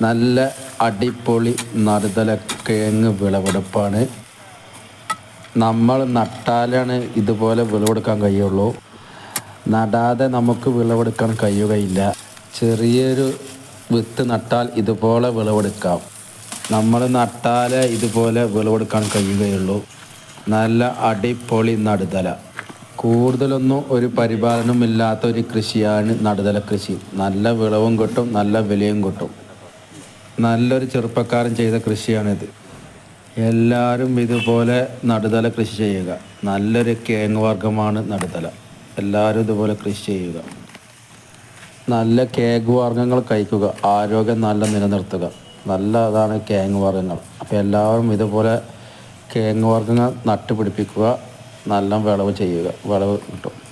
നല്ല അടിപൊളി നറുതല കിഴങ്ങ് വിളവെടുപ്പാണ്. നമ്മൾ നട്ടാലാണ് ഇതുപോലെ വിളവെടുക്കാൻ കഴിയുള്ളൂ. നടാതെ നമുക്ക് വിളവെടുക്കാൻ കഴിയുകയില്ല. ചെറിയൊരു വിത്ത് നട്ടാൽ ഇതുപോലെ വിളവെടുക്കാം. നമ്മൾ നട്ടാലേ ഇതുപോലെ വിളവെടുക്കാൻ കഴിയുകയുള്ളൂ. നല്ല അടിപൊളി നടുതല. കൂടുതലൊന്നും ഒരു പരിപാലനമില്ലാത്ത ഒരു കൃഷിയാണ് നടുതല കൃഷി. നല്ല വിളവും കിട്ടും നല്ല വിലയും കിട്ടും. നല്ലൊരു ചെറുപ്പക്കാരൻ ചെയ്ത കൃഷിയാണിത്. എല്ലാവരും ഇതുപോലെ നടുതല കൃഷി ചെയ്യുക. നല്ലൊരു കിഴങ്ങ് വർഗമാണ് നടുതല. എല്ലാവരും ഇതുപോലെ കൃഷി ചെയ്യുക. നല്ല കേക്ക് വർഗങ്ങൾ കഴിക്കുക. ആരോഗ്യം നല്ല നിലനിർത്തുക. നല്ല അതാണ് കിഴങ്ങ് വർഗങ്ങൾ. അപ്പോൾ എല്ലാവരും ഇതുപോലെ കിഴങ്ങ് വർഗങ്ങൾ നട്ടുപിടിപ്പിക്കുക. നല്ല വിളവ് ചെയ്യുക. വിളവ് കിട്ടും.